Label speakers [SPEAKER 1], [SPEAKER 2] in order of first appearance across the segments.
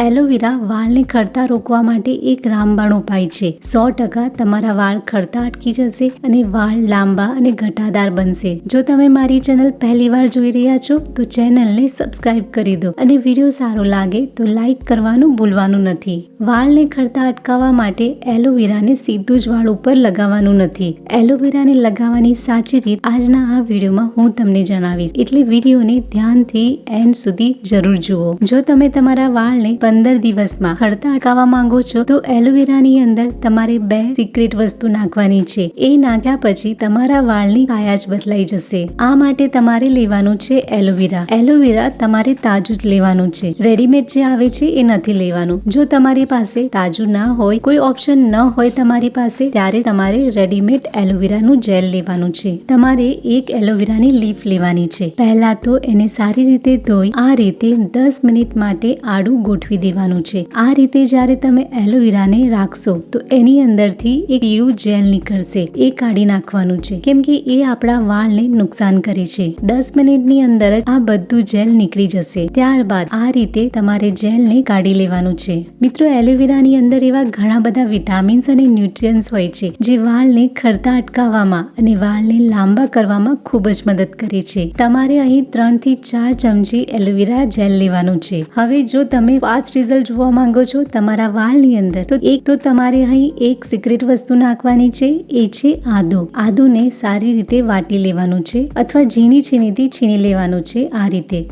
[SPEAKER 1] Aloe vera વાળને ખરતા રોકવા માટે એક રામબાણ ઉપાય છે. સો ટકા તમારા વાળ ખરતા અટકી જશે અને વાળ લાંબા અને ઘટાદાર બનશે. જો તમે મારી ચેનલ પહેલીવાર જોઈ રહ્યા છો, તો ચેનલને સબસ્ક્રાઇબ કરી દો અને વીડિયો સારો લાગે તો લાઈક કરવાનું ભૂલવાનું નથી. વાળને ખરતા અટકાવવા માટે એલોવેરાને સીધું જ વાળ ઉપર લગાવવાનું નથી. એલોવેરાને લગાવવાની સાચી રીત આજના આ વિડીયોમાં હું તમને જણાવીશ. એટલે વિડીયોને ધ્યાનથી એન્ડ સુધી જરૂર જુઓ. જો તમે તમારા વાળને પંદર દિવસમાં હડતાળ અટકાવવા માંગો છો, તો એલોવેરાની અંદર તમારે બે સિક્રેટ વસ્તુ નાખવાની છે. એ નાખ્યા પછી તમારા વાળની કાયા જ બદલાઈ જશે. આ માટે તમારે લેવાનું છે એલોવેરા એલોવેરા તમારે તાજું જ લેવાનું છે. રેડીમેડ જે આવે છે એ નથી લેવાનું. જો તમારી પાસે તાજું ના હોય, કોઈ ઓપ્શન ન હોય તમારી પાસે, ત્યારે તમારે રેડીમેડ એલોવેરાનું જેલ લેવાનું છે. તમારે એક એલોવેરાની લીફ લેવાની છે. પહેલા તો એને સારી રીતે ધોઈ, આ રીતે દસ મિનિટ માટે આડું ગોઠવી દેવાનું છે. આ રીતે જ્યારે તમે એલોવેરાને રાખશો, તો એની અંદરથી એક પીળું જેલ નીકળશે. એ કાઢી નાખવાનું છે. કેમ કે એ આપણા વાળને નુકસાન કરે છે. દસ મિનિટની અંદર જ આ બધું જેલ નીકળી જશે. ત્યારબાદ આ રીતે તમારે જેલને કાઢી લેવાનું છે. મિત્રો, એલોવેરાની અંદર એવા ઘણા બધા વિટામિન્સ અને ન્યુટ્રિયન્સ હોય છે, જે વાળને ખરતા અટકાવવામાં અને વાળને લાંબા કરવામાં ખૂબ જ મદદ કરે છે. તમારે અહીં ત્રણથી ચાર ચમચી એલોવેરા જેલ લેવાનું છે. હવે જો તમે ફાસ્ટ રિઝલ્ટ જોવા માંગો છો તમારા વાળની અંદર. તો એક તો તમારે અહીં એક સિક્રેટ વસ્તુ નાખવાની છે, એ છે આદુ. આદુને સારી રીતે વાટી લેવાનું છે અથવા ઝીણી છીણીથી છીણી લેવાનું છે આ રીતે.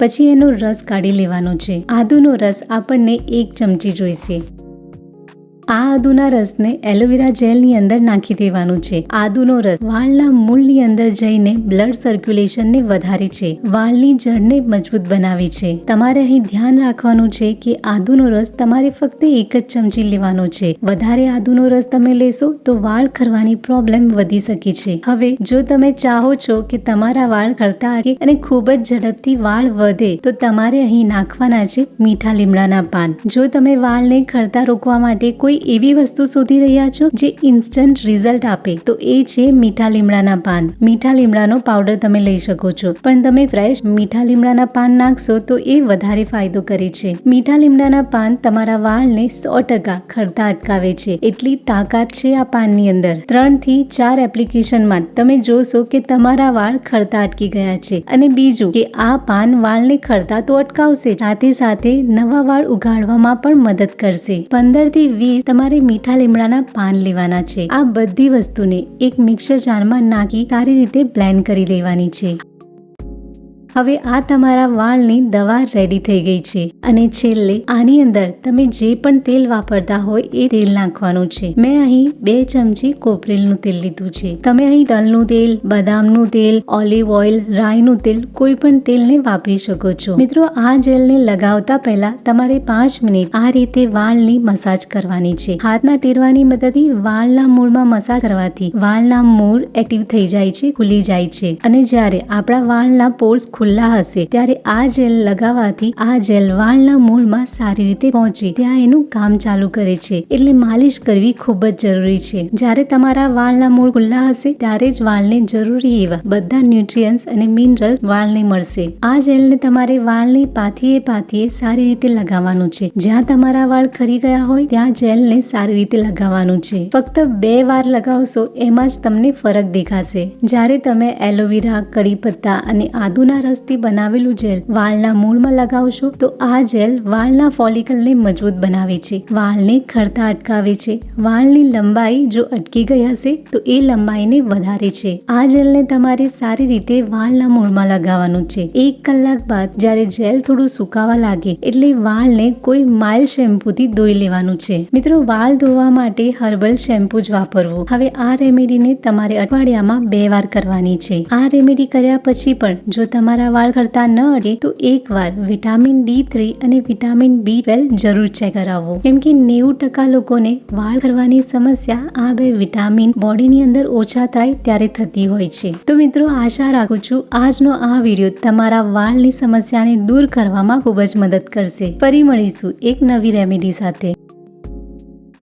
[SPEAKER 1] પછી એનો રસ કાઢી લેવાનો છે. આદુનો રસ આપણને એક ચમચી જોઈશે. આ આદુના રસને એલોવેરા જેલની અંદર નાખી દેવાનું છે. આદુનો રસ વાળના મૂળની અંદર જઈને બ્લડ સર્ક્યુલેશનને વધારે છે. વાળની જડને મજબૂત બનાવે છે. તમારે અહીં ધ્યાન રાખવાનું છે કે આદુનો રસ તમારે ફક્ત એક જ ચમચી લેવાનો છે. વધારે આદુનો રસ તમે લેશો તો વાળ ખરવાની પ્રોબ્લેમ વધી શકે છે. હવે જો તમે ચાહો છો કે તમારા વાળ ખરતા અટકે અને ખૂબ જ ઝડપથી વાળ વધે તો તમારે અહીં નાખવાના છે મીઠા લીમડાના પાન. જો તમે વાળને ખરતા રોકવા માટે કોઈ કોઈ એવી વસ્તુ શોધી રહ્યા છો જે ઇન્સ્ટન્ટ રિઝલ્ટ આપે? તો એ છે મીઠા લીમડાના પાન. મીઠા લીમડાનો પાવડર તમે લઈ શકો છો. પણ તમે ફ્રેશ મીઠા લીમડાના પાન નાખશો તો એ વધારે ફાયદો કરે છે. મીઠા લીમડાના પાન તમારા વાળને સો ટકા ખરતા અટકાવે છે. એટલી તાકાત છે આ પાનની અંદર. ત્રણથી ચાર એપ્લિકેશનમાં તમે જોશો કે તમારા વાળ ખરતા અટકી ગયા છે. અને બીજું કે આ પાન વાળને ખરતા તો અટકાવશે. સાથે સાથે નવા વાળ ઉગાડવામાં પણ મદદ કરશે. પંદરથી વીસ તમારે મીઠા લીમડાના પાન લેવાના છે. આ બધી વસ્તુને એક મિક્સર જારમાં નાખી સારી રીતે બ્લેન્ડ કરી લેવાની છે. હવે આ તમારા વાળની દવા રેડી થઈ ગઈ છે. અને છેલ્લે આની અંદર તમે જે પણ તેલ વાપરતા હોય એ તેલ નાખવાનું છે. મેં અહીં બે ચમચી કોપરેલનું તેલ લીધું છે. તમે અહીં તલનું તેલ, બદામનું તેલ, ઓલિવ ઓઇલ, રાઈનું તેલ કોઈ પણ તેલને વાપરી શકો છો. મિત્રો, આ જેલને લગાવતા પહેલા તમારે પાંચ મિનિટ આ રીતે વાળની મસાજ કરવાની છે. હાથના ટેરવાની મદદથી વાળના મૂળમાં મસાજ કરવાથી વાળના મૂળ એક્ટિવ થઈ જાય છે, ખુલી જાય છે. અને જ્યારે આપણા વાળના પોર્સ ખુલ્લા હશે. ત્યારે આ જેલ લગાવવાથી આ જેલ વાળના મૂળમાં સારી રીતે પહોંચે. ત્યાં એનું કામ ચાલુ કરે છે. એટલે માલિશ કરવી ખૂબ જ જરૂરી છે. જ્યારે તમારા વાળના મૂળ ખુલ્લા હશે, ત્યારે જ વાળને જરૂરી એવા બધા ન્યુટ્રિયન્સ અને મિનરલ વાળને મળશે. આ જેલને તમારે વાળની પાથીએ પાથીએ સારી રીતે લગાવવાનું છે. જ્યાં તમારા વાળ ખરી ગયા હોય, ત્યાં જેલને સારી રીતે લગાવવાનું છે. ફક્ત બે વાર લગાવશો, એમાં જ તમને ફરક દેખાશે. જ્યારે તમે એલોવેરા કડી પત્તા અને આદુના રસ રસથી બનાવેલું જેલ વાળના મૂળમાં લગાવશો તો આ જેલ વાળના ફોલિકલને મજબૂત બનાવે છે. વાળને ખરતા અટકાવે છે. વાળની લંબાઈ જો અટકી ગઈ હશે તો એ લંબાઈને વધારે છે. આ જેલને તમારે સારી રીતે વાળના મૂળમાં લગાવવાનું છે. એક કલાક બાદ જ્યારે જેલ થોડું સુકાવા લાગે એટલે વાળને કોઈ માઇલ શેમ્પૂથી ધોઈ લેવાનું છે. મિત્રો, વાળ ધોવા માટે હર્બલ શેમ્પુ જ વાપરવું. હવે આ રેમેડીને તમારે અઠવાડિયામાં બે વાર કરવાની છે. આ રેમેડી કર્યા પછી પણ જો તમારા તમારા વાળ ખરતા ન અડે, તો એકવાર વિટામિન ડી થ્રી અને વિટામિન બી ટ્વેલ્વ જરૂર ચેક કરાવવો કેમ કે નેવું ટકા લોકોને વાળ ખરવાની સમસ્યા આ બે વિટામિન બોડીની અંદર ઓછા થાય ત્યારે થતી હોય છે. તો મિત્રો, આશા રાખું છું આજનો આ વીડિયો તમારા વાળની સમસ્યાને દૂર કરવામાં ખૂબ જ મદદ કરશે. ફરી મળીશું એક નવી રેમેડી સાથે.